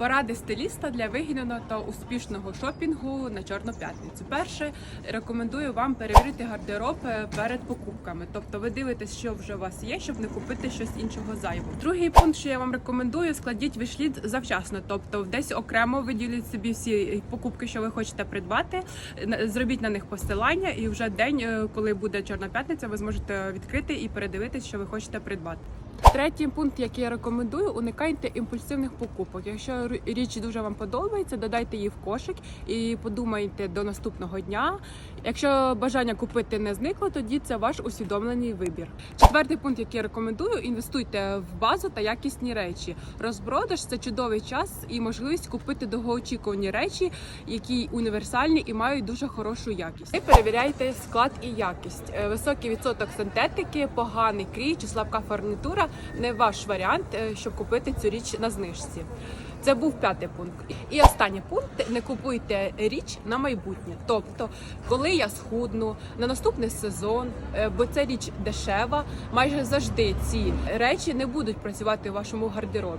Поради стиліста для вигідного та успішного шопінгу на Чорну п'ятницю. Перше рекомендую вам перевірити гардероб е, перед покупками. Тобто ви дивитесь, що вже у вас є, щоб не купити щось іншого зайвого. Другий пункт, що я вам рекомендую, складіть вишліт завчасно. Тобто, десь окремо виділіть собі всі покупки, що ви хочете придбати. Зробіть на них посилання, і вже день, е, коли буде Чорна п'ятниця, ви зможете відкрити і передивитись, що ви хочете придбати. Третій пункт, який я рекомендую, уникайте імпульсивних покупок. Якщо річ дуже вам подобається, додайте її в кошик і подумайте до наступного дня. Якщо бажання купити не зникло, тоді це ваш усвідомлений вибір. Четвертий пункт, який я рекомендую, інвестуйте в базу та якісні речі. Розпродаж це чудовий час і можливість купити довгоочікувані речі, які універсальні і мають дуже хорошу якість. Ви перевіряйте склад і якість. Е, Високий відсоток синтетики, поганий крій чи слабка фурнітура не ваш варіант, е, щоб купити цю річ на знижці. Це був п'ятий пункт. І останній пункт: не купуйте річ на майбутнє. Тобто, коли я схудну на наступний сезон, е, бо ця річ дешева, майже завжди ці речі не будуть працювати в вашому гардеробі.